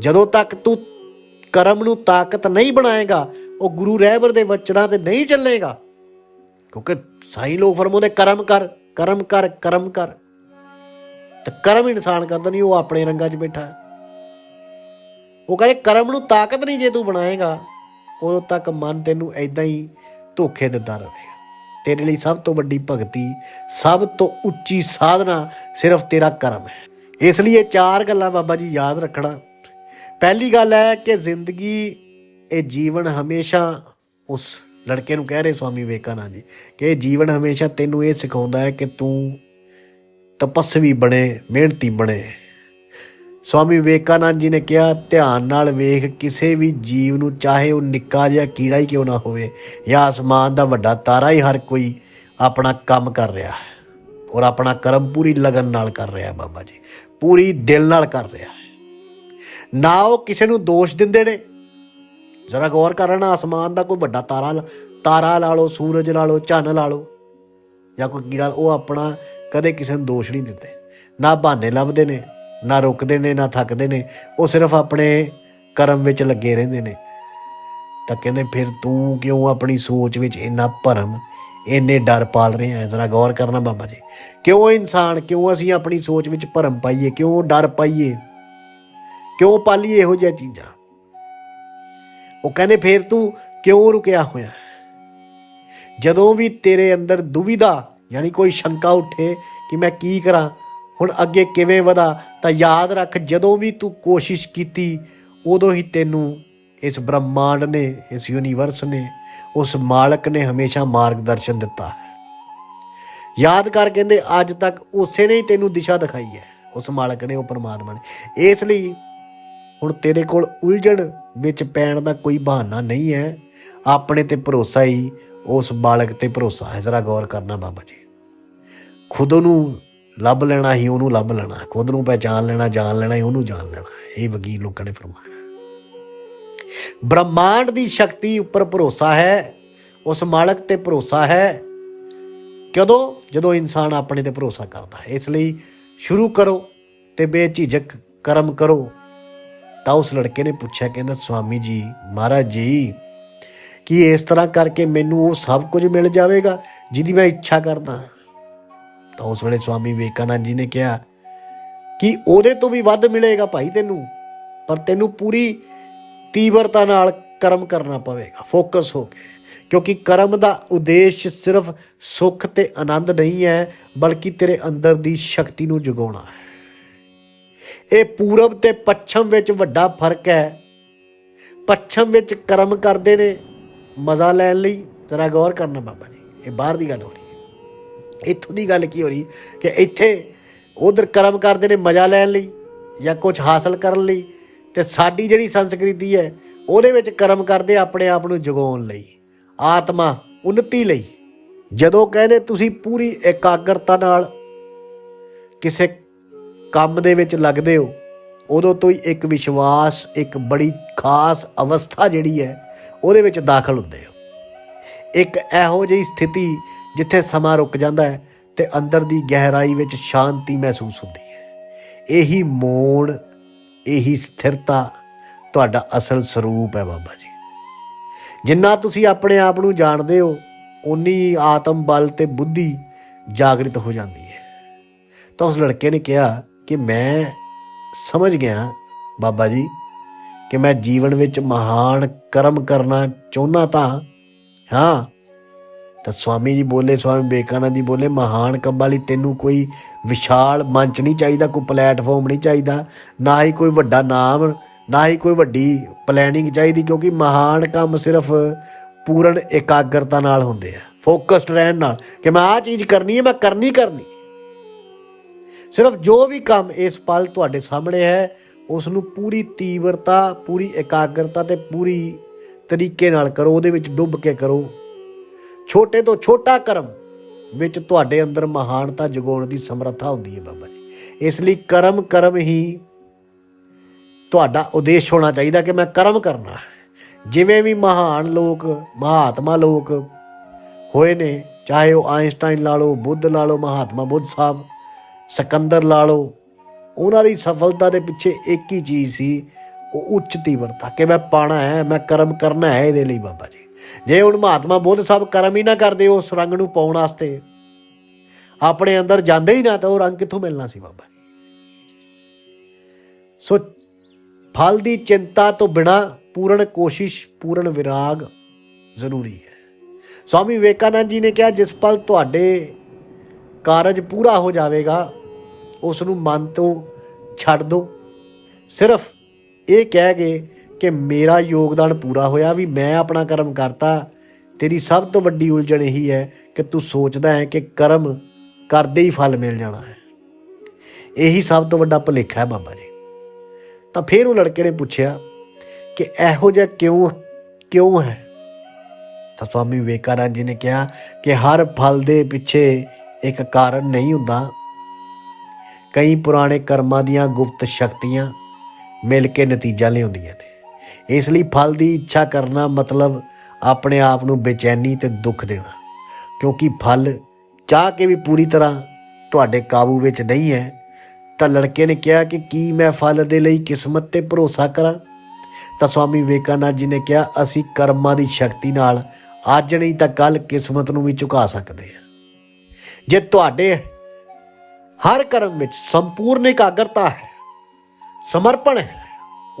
Speaker 1: ਜਦੋਂ ਤੱਕ ਤੂੰ ਕਰਮ ਨੂੰ ਤਾਕਤ ਨਹੀਂ ਬਣਾਏਗਾ, ਉਹ ਗੁਰੂ ਰਹਿਬਰ ਦੇ ਵਚਨਾਂ ਤੇ ਨਹੀਂ ਚੱਲੇਗਾ। ਕਿਉਂਕਿ ਸਾਈ ਲੋਕ ਫਰਮਾਉਂਦੇ, ਕਰਮ ਕਰ ਕਰਮ ਕਰ ਕਰਮ ਕਰ। ਤੇ ਕਰਮ ਇਨਸਾਨ ਕਰਦਾ ਨਹੀਂ, ਉਹ ਆਪਣੇ ਰੰਗਾਂ 'ਚ ਬੈਠਾ ਹੈ। ਉਹ ਕਹਿੰਦੇ ਕਰਮ ਨੂੰ ਤਾਕਤ ਨਹੀਂ ਜੇ ਤੂੰ ਬਣਾਏਗਾ, ਉਦੋਂ ਤੱਕ ਮਨ ਤੈਨੂੰ ਐਦਾਂ ਹੀ ਧੋਖੇ ਦਿੰਦਾ ਰਹੇਗਾ। ਤੇਰੇ ਲਈ ਸਭ ਤੋਂ ਵੱਡੀ ਭਗਤੀ, ਸਭ ਤੋਂ ਉੱਚੀ ਸਾਧਨਾ ਸਿਰਫ ਤੇਰਾ ਕਰਮ ਹੈ। ਇਸ ਲਈ ਇਹ ਚਾਰ ਗੱਲਾਂ ਬਾਬਾ ਜੀ ਯਾਦ ਰੱਖਣਾ। ਪਹਿਲੀ ਗੱਲ ਹੈ ਕਿ ਜ਼ਿੰਦਗੀ, ਇਹ ਜੀਵਨ ਹਮੇਸ਼ਾ ਉਸ ਲੜਕੇ ਨੂੰ ਕਹਿ ਰਹੇ, ਸਵਾਮੀ ਵਿਵੇਕਾਨੰਦ ਜੀ, ਕਿ ਇਹ ਜੀਵਨ ਹਮੇਸ਼ਾ ਤੈਨੂੰ ਇਹ ਸਿਖਾਉਂਦਾ ਹੈ ਕਿ ਤੂੰ ਤਪਸਵੀ ਬਣੇ, ਮਿਹਨਤੀ ਬਣੇ। ਸਵਾਮੀ ਵਿਵੇਕਾਨੰਦ ਜੀ ਨੇ ਕਿਹਾ, ਧਿਆਨ ਨਾਲ ਵੇਖ, ਕਿਸੇ ਵੀ ਜੀਵ ਨੂੰ ਚਾਹੇ ਉਹ ਨਿੱਕਾ ਜਿਹਾ ਕੀੜਾ ਹੀ ਕਿਉਂ ਨਾ ਹੋਵੇ ਜਾਂ ਅਸਮਾਨ ਦਾ ਵੱਡਾ ਤਾਰਾ ਹੀ ਹਰ ਕੋਈ ਆਪਣਾ ਕੰਮ ਕਰ ਰਿਹਾ ਹੈ ਔਰ ਆਪਣਾ ਕਰਮ ਪੂਰੀ ਲਗਨ ਨਾਲ ਕਰ ਰਿਹਾ ਹੈ ਬਾਬਾ ਜੀ, ਪੂਰੀ ਦਿਲ ਨਾਲ ਕਰ ਰਿਹਾ ਹੈ। ਨਾ ਉਹ ਕਿਸੇ ਨੂੰ ਦੋਸ਼ ਦਿੰਦੇ ਨੇ। ਜ਼ਰਾ ਗੌਰ ਕਰਨਾ ਅਸਮਾਨ ਦਾ ਕੋਈ ਵੱਡਾ ਤਾਰਾ ਤਾਰਾ ਲਾ ਲਓ, ਸੂਰਜ ਲਾ ਲਓ ਚੰਨ ਲਾ ਲਓ ਜਾਂ ਕੋਈ ਕੀੜਾ, ਉਹ ਆਪਣਾ ਕਦੇ ਕਿਸੇ ਨੂੰ ਦੋਸ਼ ਨਹੀਂ ਦਿੰਦੇ। ਨਾ ਬਹਾਨੇ ਲੱਭਦੇ ਨੇ, ਨਾ ਰੁਕਦੇ ਨੇ, ਨਾ ਥੱਕਦੇ ਨੇ। ਉਹ ਸਿਰਫ ਆਪਣੇ ਕਰਮ ਵਿੱਚ ਲੱਗੇ ਰਹਿੰਦੇ ਨੇ। ਤਾਂ ਕਹਿੰਦੇ, ਫਿਰ ਤੂੰ ਕਿਉਂ ਆਪਣੀ ਸੋਚ ਵਿੱਚ ਇੰਨਾ ਭਰਮ, ਇੰਨੇ ਡਰ ਪਾਲ ਰਿਹਾ ਹੈ ਜ਼ਰਾ ਗੌਰ ਕਰਨਾ ਬਾਬਾ ਜੀ। ਕਿਉਂ ਇਨਸਾਨ, ਕਿਉਂ ਅਸੀਂ ਆਪਣੀ ਸੋਚ ਵਿੱਚ ਭਰਮ ਪਾਈਏ? ਕਿਉਂ ਡਰ ਪਾਈਏ? ਕਿਉਂ ਪਾਲੀਏ ਇਹੋ ਜਿਹੀਆਂ ਚੀਜ਼ਾਂ? ਉਹ ਕਹਿੰਦੇ, ਫਿਰ ਤੂੰ ਕਿਉਂ ਰੁਕਿਆ ਹੋਇਆ? ਜਦੋਂ ਵੀ ਤੇਰੇ ਅੰਦਰ ਦੁਵਿਧਾ ਯਾਨੀ ਕੋਈ ਸ਼ੰਕਾ ਉੱਠੇ ਕਿ ਮੈਂ ਕੀ ਕਰਾਂ? ਹੁਣ ਅੱਗੇ ਕਿਵੇਂ ਵਧਾ? ਤਾਂ ਯਾਦ ਰੱਖ, ਜਦੋਂ ਵੀ ਤੂੰ ਕੋਸ਼ਿਸ਼ ਕੀਤੀ, ਉਦੋਂ ਹੀ ਤੈਨੂੰ ਇਸ ਬ੍ਰਹਮਾਂਡ ਨੇ, ਇਸ ਯੂਨੀਵਰਸ ਨੇ, ਉਸ ਮਾਲਕ ਨੇ ਹਮੇਸ਼ਾ ਮਾਰਗਦਰਸ਼ਨ ਦਿੱਤਾ ਹੈ। ਯਾਦ ਕਰ ਕਹਿੰਦੇ, ਅੱਜ ਤੱਕ ਉਸੇ ਨੇ ਹੀ ਤੈਨੂੰ ਦਿਸ਼ਾ ਦਿਖਾਈ ਹੈ। ਉਸ ਮਾਲਕ ਨੇ, ਉਹ ਪਰਮਾਤਮਾ ਨੇ। ਇਸ ਲਈ ਹੁਣ ਤੇਰੇ ਕੋਲ ਉਲਝਣ ਵਿੱਚ ਪੈਣ ਦਾ ਕੋਈ ਬਹਾਨਾ ਨਹੀਂ ਹੈ। ਆਪਣੇ ਤੇ ਭਰੋਸਾ ਹੀ, ਉਸ ਮਾਲਕ ਤੇ ਭਰੋਸਾ ਹੈ। ਜ਼ਰਾ ਗੌਰ ਕਰਨਾ ਬਾਬਾ ਜੀ। ਖੁਦ ਨੂੰ ਲੱਭ ਲੈਣਾ ਹੀ, ਉਹਨੂੰ ਲੱਭ ਲੈਣਾ। ਖੁਦ ਨੂੰ ਪਹਿਚਾਨ ਲੈਣਾ, ਜਾਣ ਲੈਣਾ ਹੀ, ਉਹਨੂੰ ਜਾਣ ਲੈਣਾ। ਇਹ ਵਕੀਲ ਲੋਕਾਂ ਨੇ ਫਰਮਾਇਆ। ਬ੍ਰਹਮਾਂਡ ਦੀ ਸ਼ਕਤੀ ਉੱਪਰ ਭਰੋਸਾ ਹੈ, ਉਸ ਮਾਲਕ ਤੇ ਭਰੋਸਾ ਹੈ। ਕਦੋਂ? ਜਦੋਂ ਇਨਸਾਨ ਆਪਣੇ ਤੇ ਭਰੋਸਾ ਕਰਦਾ ਹੈ। ਇਸ ਲਈ ਸ਼ੁਰੂ ਕਰੋ ਤੇ ਬੇਝਿਜਕ ਕਰਮ ਕਰੋ। ਤਾਂ ਉਸ ਲੜਕੇ ਨੇ ਪੁੱਛਿਆ, ਕਹਿੰਦਾ, ਸਵਾਮੀ ਜੀ, ਮਹਾਰਾਜ ਜੀ, ਕੀ ਇਸ ਤਰ੍ਹਾਂ ਕਰਕੇ ਮੈਨੂੰ ਉਹ ਸਭ ਕੁਝ ਮਿਲ ਜਾਵੇਗਾ, ਜਿਹਦੀ ਮੈਂ ਇੱਛਾ ਕਰਦਾ ਤਾਂ ਉਸ ਵੇਲੇ ਸਵਾਮੀ ਵਿਵੇਕਾਨੰਦ ਜੀ ਨੇ ਕਿਹਾ ਕਿ ਉਹਦੇ ਤੋਂ ਵੀ ਵੱਧ ਮਿਲੇਗਾ ਭਾਈ ਤੈਨੂੰ, ਪਰ ਤੈਨੂੰ ਪੂਰੀ ਤੀਬਰਤਾ ਨਾਲ ਕਰਮ ਕਰਨਾ ਪਵੇਗਾ, ਫੋਕਸ ਹੋ ਕੇ। ਕਿਉਂਕਿ ਕਰਮ ਦਾ ਉਦੇਸ਼ ਸਿਰਫ ਸੁੱਖ ਤੇ ਆਨੰਦ ਨਹੀਂ ਹੈ, ਬਲਕਿ ਤੇਰੇ ਅੰਦਰ ਦੀ ਸ਼ਕਤੀ ਨੂੰ ਜਗਾਉਣਾ ਹੈ। ਇਹ ਪੂਰਬ ਤੇ ਪੱਛਮ ਵਿੱਚ ਵੱਡਾ ਫ਼ਰਕ ਹੈ। ਪੱਛਮ ਵਿੱਚ ਕਰਮ ਕਰਦੇ ਨੇ, ਮਜ਼ਾ ਲੈਣ ਲਈ, ਜ਼ਰਾ ਗੌਰ ਕਰਨਾ ਬਾਬਾ ਜੀ, ਇਹ ਬਾਹਰ ਦੀ ਗੱਲ ਹੋ ਰਹੀ ਇੱਥੋਂ ਦੀ ਗੱਲ ਕੀ ਹੋ ਰਹੀ? ਕਿ ਇੱਥੇ ਉਧਰ ਕਰਮ ਕਰਦੇ ਨੇ ਮਜ਼ਾ ਲੈਣ ਲਈ ਜਾਂ ਕੁਝ ਹਾਸਲ ਕਰਨ ਲਈ ਤੇ ਸਾਡੀ ਜਿਹੜੀ ਸੰਸਕ੍ਰਿਤੀ ਹੈ, ਉਹਦੇ ਵਿੱਚ ਕਰਮ ਕਰਦੇ ਆਪਣੇ ਆਪ ਨੂੰ ਜਗਾਉਣ ਲਈ, ਆਤਮਾ ਉન્નਤੀ ਲਈ। ਜਦੋਂ ਕਹਿੰਦੇ ਤੁਸੀਂ ਪੂਰੀ ਇਕਾਗਰਤਾ ਨਾਲ ਕਿਸੇ ਕੰਮ ਦੇ ਵਿੱਚ ਲੱਗਦੇ ਹੋ, ਉਦੋਂ ਤੋਂ ਹੀ ਇੱਕ ਵਿਸ਼ਵਾਸ, ਇੱਕ ਬੜੀ ਖਾਸ ਅਵਸਥਾ ਜਿਹੜੀ ਹੈ, ਉਹਦੇ ਵਿੱਚ ਦਾਖਲ ਹੁੰਦੇ ਹੋ। ਇੱਕ ਇਹੋ ਜਿਹੀ ਸਥਿਤੀ ਜਿੱਥੇ ਸਮਾਂ ਰੁਕ ਜਾਂਦਾ ਹੈ ਤੇ ਅੰਦਰ ਦੀ ਗਹਿਰਾਈ ਵਿੱਚ ਸ਼ਾਂਤੀ ਮਹਿਸੂਸ ਹੁੰਦੀ ਹੈ। ਇਹੀ ਮੋੜ, ਇਹੀ ਸਥਿਰਤਾ ਤੁਹਾਡਾ ਅਸਲ ਸਰੂਪ ਹੈ ਬਾਬਾ ਜੀ। ਜਿੰਨਾ ਤੁਸੀਂ ਆਪਣੇ ਆਪ ਨੂੰ ਜਾਣਦੇ ਹੋ ਉਨੀ ਆਤਮ ਬਲ ਤੇ ਬੁੱਧੀ ਜਾਗਰਿਤ ਹੋ ਜਾਂਦੀ ਹੈ। ਤਾਂ ਉਸ ਲੜਕੇ ਨੇ ਕਿਹਾ ਕਿ ਮੈਂ ਸਮਝ ਗਿਆ ਬਾਬਾ ਜੀ ਕਿ ਮੈਂ ਜੀਵਨ ਵਿੱਚ ਮਹਾਨ ਕਰਮ ਕਰਨਾ ਚਾਹੁੰਦਾ ਤਾਂ, ਹਾਂ ਤਾਂ ਸਵਾਮੀ ਜੀ ਬੋਲੇ, ਸਵਾਮੀ ਵਿਵੇਕਾਨੰਦ ਜੀ ਬੋਲੇ, ਮਹਾਨ ਕੰਮਾਂ ਲਈ ਤੈਨੂੰ ਕੋਈ ਵਿਸ਼ਾਲ ਮੰਚ ਨਹੀਂ ਚਾਹੀਦਾ, ਕੋਈ ਪਲੇਟਫਾਰਮ ਨਹੀਂ ਚਾਹੀਦਾ, ਨਾ ਹੀ ਕੋਈ ਵੱਡਾ ਨਾਮ, ਨਾ ਹੀ ਕੋਈ ਵੱਡੀ ਪਲੈਨਿੰਗ ਚਾਹੀਦੀ, ਕਿਉਂਕਿ ਮਹਾਨ ਕੰਮ ਸਿਰਫ ਪੂਰਨ ਇਕਾਗਰਤਾ ਨਾਲ ਹੁੰਦੇ ਆ ਫੋਕਸਡ ਰਹਿਣ ਨਾਲ। ਕਿ ਮੈਂ ਆਹ ਚੀਜ਼ ਕਰਨੀ ਹੈ, ਮੈਂ ਕਰਨੀ ਕਰਨੀ ਸਿਰਫ ਜੋ ਵੀ ਕੰਮ ਇਸ ਪਲ ਤੁਹਾਡੇ ਸਾਹਮਣੇ ਹੈ ਉਸ ਨੂੰ ਪੂਰੀ ਤੀਵਰਤਾ, ਪੂਰੀ ਇਕਾਗਰਤਾ ਤੇ ਪੂਰੀ ਤਰੀਕੇ ਨਾਲ ਕਰੋ, ਉਹਦੇ ਵਿੱਚ ਡੁੱਬ ਕੇ ਕਰੋ। ਛੋਟੇ ਤੋਂ ਛੋਟਾ ਕਰਮ ਵਿੱਚ ਤੁਹਾਡੇ ਅੰਦਰ ਮਹਾਨਤਾ ਜਗਾਉਣ ਦੀ ਸਮਰੱਥਾ ਹੁੰਦੀ ਹੈ ਬਾਬਾ ਜੀ। ਇਸ ਲਈ ਕਰਮ ਕਰਮ ਹੀ ਤੁਹਾਡਾ ਉਦੇਸ਼ ਹੋਣਾ ਚਾਹੀਦਾ ਕਿ ਮੈਂ ਕਰਮ ਕਰਨਾ ਜਿਵੇਂ ਵੀ ਮਹਾਨ ਲੋਕ, ਮਹਾਤਮਾ ਲੋਕ ਹੋਏ ਨੇ, ਚਾਹੇ ਉਹ ਆਇਨਸਟਾਈਨ ਲਾ ਲਓ, ਬੁੱਧ ਲਾ ਲਓ, ਮਹਾਤਮਾ ਬੁੱਧ ਸਾਹਿਬ, ਸਿਕੰਦਰ ਲਾ ਲਓ, ਉਹਨਾਂ ਦੀ ਸਫਲਤਾ ਦੇ ਪਿੱਛੇ ਇੱਕ ਹੀ ਚੀਜ਼ ਸੀ, ਉਹ ਉੱਚ ਤੀਵਰਤਾ ਕਿ ਮੈਂ ਪਾਣਾ ਹੈ, ਮੈਂ ਕਰਮ ਕਰਨਾ ਹੈ ਇਹਦੇ ਲਈ ਬਾਬਾ ਜੀ। ਜੇ ਹੁਣ ਮਹਾਤਮਾ ਬੁੱਧ ਸਾਹਿਬ ਕਰਮ ਹੀ ਨਾ ਕਰਦੇ, ਉਸ ਰੰਗ ਨੂੰ ਪਾਉਣ ਵਾਸਤੇ ਆਪਣੇ ਅੰਦਰ ਜਾਂਦੇ ਹੀ ਨਾ, ਤਾਂ ਉਹ ਰੰਗ ਕਿੱਥੋਂ ਮਿਲਣਾ ਸੀ ਬਾਬਾ ਸੋ ਫਲ ਦੀ ਚਿੰਤਾ ਤੋਂ ਬਿਨਾ ਪੂਰਨ ਕੋਸ਼ਿਸ਼, ਪੂਰਨ ਵਿਰਾਗ ਜ਼ਰੂਰੀ ਹੈ। ਸਵਾਮੀ ਵਿਵੇਕਾਨੰਦ ਜੀ ਨੇ ਕਿਹਾ, ਜਿਸ ਪਲ ਤੁਹਾਡੇ ਕਾਰਜ ਪੂਰਾ ਹੋ ਜਾਵੇਗਾ, ਉਸ ਨੂੰ ਮਨ ਤੋਂ ਛੱਡ ਦਿਓ। ਸਿਰਫ ਇਹ ਕਹਿ ਕੇ ਕਿ ਮੇਰਾ ਯੋਗਦਾਨ ਪੂਰਾ ਹੋਇਆ ਵੀ ਮੈਂ ਆਪਣਾ ਕਰਮ ਕਰਤਾ। ਤੇਰੀ ਸਭ ਤੋਂ ਵੱਡੀ ਉਲਝਣ ਇਹੀ ਹੈ ਕਿ ਤੂੰ ਸੋਚਦਾ ਹੈ ਕਿ ਕਰਮ ਕਰਦੇ ਹੀ ਫਲ ਮਿਲ ਜਾਣਾ ਹੈ। ਇਹੀ ਸਭ ਤੋਂ ਵੱਡਾ ਭੁਲੇਖਾ ਹੈ ਬਾਬਾ ਜੀ। ਤਾਂ ਫਿਰ ਉਹ ਲੜਕੇ ਨੇ ਪੁੱਛਿਆ ਕਿ ਇਹੋ ਜਿਹਾ ਕਿਉਂ ਕਿਉਂ ਹੈ? ਤਾਂ ਸਵਾਮੀ ਵਿਵੇਕਾਨੰਦ ਜੀ ਨੇ ਕਿਹਾ ਕਿ ਹਰ ਫਲ ਦੇ ਪਿੱਛੇ ਇੱਕ ਕਾਰਨ ਨਹੀਂ ਹੁੰਦਾ। ਕਈ ਪੁਰਾਣੇ ਕਰਮਾਂ ਦੀਆਂ ਗੁਪਤ ਸ਼ਕਤੀਆਂ ਮਿਲ ਕੇ ਨਤੀਜਾ ਲਿਆਉਂਦੀਆਂ ਨੇ। ਇਸ ਲਈ ਫਲ ਦੀ ਇੱਛਾ ਕਰਨਾ ਮਤਲਬ ਆਪਣੇ ਆਪ ਨੂੰ ਬੇਚੈਨੀ ਤੇ ਦੁੱਖ ਦੇਣਾ। ਕਿਉਂਕਿ ਫਲ ਚਾਹ ਕੇ ਵੀ ਪੂਰੀ ਤਰ੍ਹਾਂ ਤੁਹਾਡੇ ਕਾਬੂ ਵਿੱਚ ਨਹੀਂ ਹੈ, ਤਾਂ ਲੜਕੇ ਨੇ ਕਿਹਾ ਕਿ ਕੀ ਮੈਂ ਫਲ ਦੇ ਲਈ ਕਿਸਮਤ ਤੇ ਭਰੋਸਾ ਕਰਾਂ? ਤਾਂ ਸਵਾਮੀ ਵਿਵੇਕਾਨੰਦ ਜੀ ਨੇ ਕਿਹਾ, ਅਸੀਂ ਕਰਮਾਂ ਦੀ ਸ਼ਕਤੀ ਨਾਲ ਅੱਜ ਨਹੀਂ ਤਾਂ ਕੱਲ ਕਿਸਮਤ ਨੂੰ ਵੀ ਝੁਕਾ ਸਕਦੇ ਹਾਂ। ਜੇ ਤੁਹਾਡੇ ਹਰ ਕਰਮ ਵਿੱਚ ਸੰਪੂਰਨ ਇਕਾਗਰਤਾ ਹੈ, ਸਮਰਪਣ ਹੈ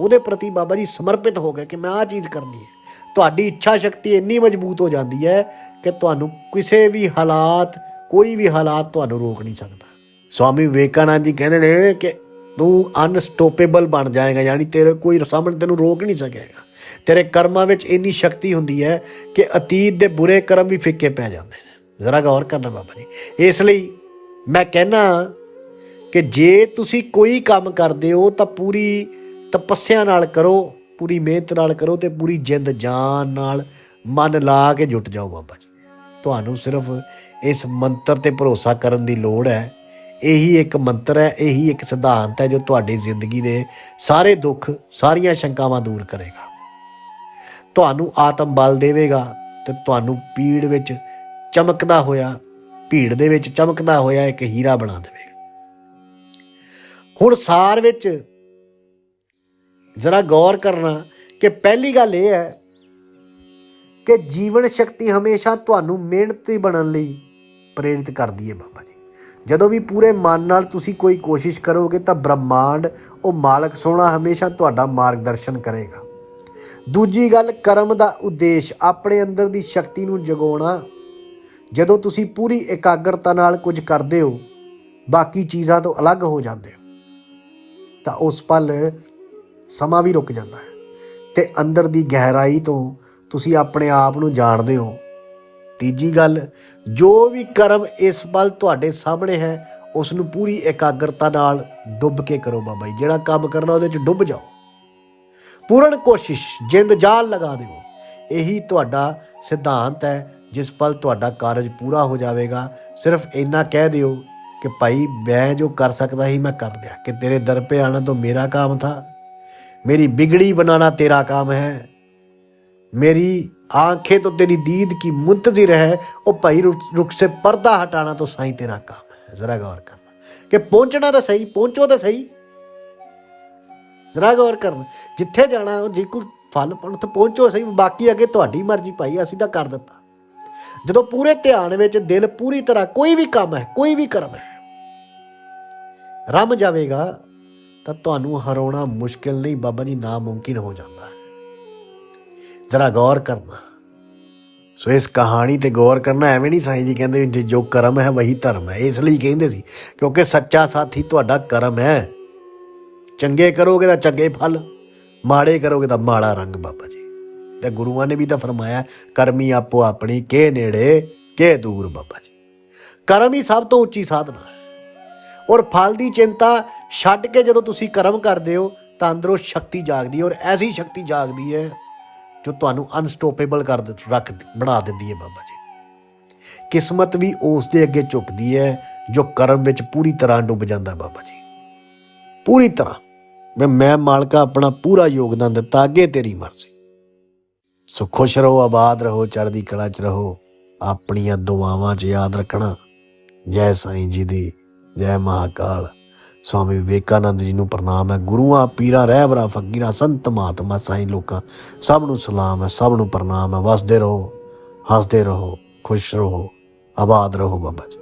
Speaker 1: ਉਹਦੇ ਪ੍ਰਤੀ ਬਾਬਾ ਜੀ ਸਮਰਪਿਤ ਹੋ ਗਏ ਕਿ ਮੈਂ ਆਹ ਚੀਜ਼ ਕਰਨੀ ਹੈ। ਤੁਹਾਡੀ ਇੱਛਾ ਸ਼ਕਤੀ ਇੰਨੀ ਮਜ਼ਬੂਤ ਹੋ ਜਾਂਦੀ ਹੈ ਕਿ ਤੁਹਾਨੂੰ ਕਿਸੇ ਵੀ ਹਾਲਾਤ, ਕੋਈ ਵੀ ਹਾਲਾਤ ਤੁਹਾਨੂੰ ਰੋਕ ਨਹੀਂ ਸਕਦਾ। ਸਵਾਮੀ ਵਿਵੇਕਾਨੰਦ ਜੀ ਕਹਿੰਦੇ ਨੇ ਕਿ ਤੂੰ ਅਨਸਟੋਪੇਬਲ ਬਣ ਜਾਏਗਾ, ਯਾਨੀ ਤੇਰੇ ਕੋਈ ਸਾਹਮਣੇ ਤੈਨੂੰ ਰੋਕ ਨਹੀਂ ਸਕੇਗਾ। ਤੇਰੇ ਕਰਮਾਂ ਵਿੱਚ ਇੰਨੀ ਸ਼ਕਤੀ ਹੁੰਦੀ ਹੈ ਕਿ ਅਤੀਤ ਦੇ ਬੁਰੇ ਕਰਮ ਵੀ ਫਿੱਕੇ ਪੈ ਜਾਂਦੇ ਨੇ। ਜ਼ਰਾ ਗੌਰ ਕਰਨਾ ਬਾਬਾ ਜੀ। ਇਸ ਲਈ ਮੈਂ ਕਹਿਣਾ ਕਿ ਜੇ ਤੁਸੀਂ ਕੋਈ ਕੰਮ ਕਰਦੇ ਹੋ ਤਾਂ ਪੂਰੀ ਤਪੱਸਿਆ ਨਾਲ ਕਰੋ, ਪੂਰੀ ਮਿਹਨਤ ਨਾਲ ਕਰੋ ਤੇ ਪੂਰੀ ਜਿੰਦ ਜਾਨ ਨਾਲ ਮਨ ਲਾ ਕੇ ਜੁਟ ਜਾਓ ਬਾਬਾ ਜੀ। ਤੁਹਾਨੂੰ ਸਿਰਫ ਇਸ ਮੰਤਰ ਤੇ ਭਰੋਸਾ ਕਰਨ ਦੀ ਲੋੜ ਹੈ। ਇਹੀ ਇੱਕ ਮੰਤਰ ਹੈ, ਇਹੀ ਇੱਕ ਸਿਧਾਂਤ ਹੈ ਜੋ ਤੁਹਾਡੀ ਜ਼ਿੰਦਗੀ ਦੇ ਸਾਰੇ ਦੁੱਖ, ਸਾਰੀਆਂ ਸ਼ੰਕਾਵਾਂ ਦੂਰ ਕਰੇਗਾ। ਤੁਹਾਨੂੰ ਆਤਮ ਬਲ ਦੇਵੇਗਾ ਤੇ ਤੁਹਾਨੂੰ ਪੀੜ ਵਿੱਚ ਚਮਕਦਾ ਹੋਇਆ, ਭੀੜ ਦੇ ਵਿੱਚ ਚਮਕਦਾ ਹੋਇਆ ਇੱਕ ਹੀਰਾ ਬਣਾ ਦੇਵੇਗਾ। ਹੁਣ ਸਾਰ ਵਿੱਚ ਜ਼ਰਾ ਗੌਰ ਕਰਨਾ ਕਿ ਪਹਿਲੀ ਗੱਲ ਇਹ ਹੈ ਕਿ ਜੀਵਨ ਸ਼ਕਤੀ ਹਮੇਸ਼ਾ ਤੁਹਾਨੂੰ ਮਿਹਨਤੀ ਬਣਨ ਲਈ ਪ੍ਰੇਰਿਤ ਕਰਦੀ ਹੈ ਬਾਬਾ ਜੀ। ਜਦੋਂ ਵੀ ਪੂਰੇ ਮਨ ਨਾਲ ਤੁਸੀਂ ਕੋਈ ਕੋਸ਼ਿਸ਼ ਕਰੋਗੇ ਤਾਂ ਬ੍ਰਹਮਾਂਡ, ਉਹ ਮਾਲਕ ਸੋਹਣਾ ਹਮੇਸ਼ਾ ਤੁਹਾਡਾ ਮਾਰਗਦਰਸ਼ਨ ਕਰੇਗਾ। ਦੂਜੀ ਗੱਲ, ਕਰਮ ਦਾ ਉਦੇਸ਼ ਆਪਣੇ ਅੰਦਰ ਦੀ ਸ਼ਕਤੀ ਨੂੰ ਜਗਾਉਣਾ। ਜਦੋਂ ਤੁਸੀਂ ਪੂਰੀ ਇਕਾਗਰਤਾ ਨਾਲ ਕੁਝ ਕਰਦੇ ਹੋ, ਬਾਕੀ ਚੀਜ਼ਾਂ ਤੋਂ ਅਲੱਗ ਹੋ ਜਾਂਦੇ ਹੋ, ਤਾਂ ਉਸ ਪਲ ਸਮਾਂ ਵੀ ਰੁਕ ਜਾਂਦਾ ਹੈ ਤੇ ਅੰਦਰ ਦੀ ਗਹਿਰਾਈ ਤੋਂ ਤੁਸੀਂ ਆਪਣੇ ਆਪ ਨੂੰ ਜਾਣਦੇ ਹੋ। ਤੀਜੀ ਗੱਲ, ਜੋ ਵੀ ਕਰਮ ਇਸ ਪਲ ਤੁਹਾਡੇ ਸਾਹਮਣੇ ਹੈ ਉਸ ਨੂੰ ਪੂਰੀ ਇਕਾਗਰਤਾ ਨਾਲ ਡੁੱਬ ਕੇ ਕਰੋ ਬਾਬਾ ਜੀ। ਜਿਹੜਾ ਕੰਮ ਕਰਨਾ ਉਹਦੇ ਵਿੱਚ ਡੁੱਬ ਜਾਓ। ਪੂਰਨ ਕੋਸ਼ਿਸ਼, ਜਿੰਦ ਜਾਲ ਲਗਾ ਦਿਓ। ਇਹੀ ਤੁਹਾਡਾ ਸਿਧਾਂਤ ਹੈ, ਜਿਸ ਪਲ ਤੁਹਾਡਾ ਕਾਰਜ ਪੂਰਾ ਹੋ ਜਾਵੇਗਾ। ਸਿਰਫ ਇੰਨਾ ਕਹਿ ਦਿਓ ਕਿ ਭਾਈ, ਮੈਂ ਜੋ ਕਰ ਸਕਦਾ ਸੀ, ਮੈਂ ਕਰ ਲਿਆ। ਕਿ ਤੇਰੇ ਦਰ ਪੇ ਆਣਾ ਤੋਂ ਮੇਰਾ ਕੰਮ ਥਾ। मेरी बिगड़ी बनाना तेरा काम है मेरी आंखें तो तेरी दीद की मुंतजिर है ओ भाई रुख रुख से पर्दा हटाना तो साईं तेरा काम है जरा गौर करना कि पहुंचना तो सही पहुंचो तो सही ਜਰਾ ਗੌਰ ਕਰਨ ਜਿੱਥੇ ਜਾਣਾ ਉਹ ਜੇ ਕੋਈ ਫਲ ਪਣ ਉੱਥੇ ਪਹੁੰਚੋ ਸਹੀ ਬਾਕੀ ਅੱਗੇ ਤੁਹਾਡੀ ਮਰਜ਼ੀ ਭਾਈ ਅਸੀਂ ਤਾਂ ਕਰ ਦਿੱਤਾ ਜਦੋਂ ਪੂਰੇ ਧਿਆਨ ਵਿੱਚ ਦਿਲ ਪੂਰੀ ਤਰ੍ਹਾਂ ਕੋਈ ਵੀ ਕੰਮ ਹੈ ਕੋਈ ਵੀ ਕਰਮ ਹੈ ਰਮ ਜਾਵੇਗਾ ਤਾਂ ਤੁਹਾਨੂੰ ਹਰਾਉਣਾ ਮੁਸ਼ਕਿਲ ਨਹੀਂ, ਬਾਬਾ ਜੀ ਨਾਮੁਮਕਿਨ ਹੋ ਜਾਂਦਾ ਹੈ। ਜਰਾ ਗੌਰ ਕਰਨਾ। ਸੋ ਇਸ ਕਹਾਣੀ ਤੇ ਗੌਰ ਕਰਨਾ ਐਵੇਂ ਨਹੀਂ ਸਾਈਂ ਜੀ ਕਹਿੰਦੇ ਵੀ ਜੋ ਕਰਮ ਹੈ ਵਹੀ ਧਰਮ ਹੈ। ਇਸ ਲਈ ਕਹਿੰਦੇ ਸੀ, ਕਿਉਂਕਿ ਸੱਚਾ ਸਾਥੀ ਤੁਹਾਡਾ ਕਰਮ ਹੈ। ਚੰਗੇ ਕਰੋਗੇ ਤਾਂ ਚੰਗੇ ਫਲ, ਮਾੜੇ ਕਰੋਗੇ ਤਾਂ ਮਾੜਾ ਰੰਗ, ਬਾਬਾ ਜੀ। ਤੇ ਗੁਰੂਆਂ ਨੇ ਵੀ ਤਾਂ ਫਰਮਾਇਆ, ਕਰਮੀ ਆਪੋ ਆਪਣੀ, ਕੇ ਨੇੜੇ, ਕੇ ਦੂਰ, ਬਾਬਾ ਜੀ। ਕਰਮ ਹੀ ਸਭ ਤੋਂ ਉੱਚੀ ਸਾਧਨਾ ਹੈ। ਔਰ ਫਲ ਦੀ ਚਿੰਤਾ ਛੱਡ ਕੇ ਜਦੋਂ ਤੁਸੀਂ ਕਰਮ ਕਰਦੇ ਹੋ ਤਾਂ ਅੰਦਰੋਂ ਸ਼ਕਤੀ ਜਾਗਦੀ ਹੈ ਔਰ ਐਸੀ ਸ਼ਕਤੀ ਜਾਗਦੀ ਹੈ ਜੋ ਤੁਹਾਨੂੰ ਅਨਸਟੋਪੇਬਲ ਕਰ ਰੱਖ ਬਣਾ ਦਿੰਦੀ ਹੈ ਬਾਬਾ ਜੀ। ਕਿਸਮਤ ਵੀ ਉਸ ਦੇ ਅੱਗੇ ਝੁਕਦੀ ਹੈ ਜੋ ਕਰਮ ਵਿੱਚ ਪੂਰੀ ਤਰ੍ਹਾਂ ਡੁੱਬ ਜਾਂਦਾ ਬਾਬਾ ਜੀ। ਪੂਰੀ ਤਰ੍ਹਾਂ। ਮੈਂ ਮੈਂ ਮਾਲਕਾ ਆਪਣਾ ਪੂਰਾ ਯੋਗਦਾਨ ਦਿੱਤਾ, ਅੱਗੇ ਤੇਰੀ ਮਰਜ਼ੀ। ਸੋ ਖੁਸ਼ ਰਹੋ, ਆਬਾਦ ਰਹੋ, ਚੜ੍ਹਦੀ ਕਲਾ 'ਚ ਰਹੋ, ਆਪਣੀਆਂ ਦੁਆਵਾਂ 'ਚ ਯਾਦ ਰੱਖਣਾ। ਜੈ ਸਾਈਂ ਜੀ ਦੀ ਜੈ ਮਹਾਕਾਲ। ਸਵਾਮੀ ਵਿਵੇਕਾਨੰਦ ਜੀ ਨੂੰ ਪ੍ਰਣਾਮ ਹੈ। ਗੁਰੂਆਂ, ਪੀਰਾਂ ਰਹਿਬਰਾਂ ਫਕੀਰਾਂ, ਸੰਤ, ਮਹਾਤਮਾ, ਸਾਈਂ ਲੋਕਾਂ, ਸਭ ਨੂੰ ਸਲਾਮ ਹੈ, ਸਭ ਨੂੰ ਪ੍ਰਣਾਮ ਹੈ। ਵਸਦੇ ਰਹੋ, ਹੱਸਦੇ ਰਹੋ, ਖੁਸ਼ ਰਹੋ, ਆਬਾਦ ਰਹੋ ਬਾਬਾ ਜੀ।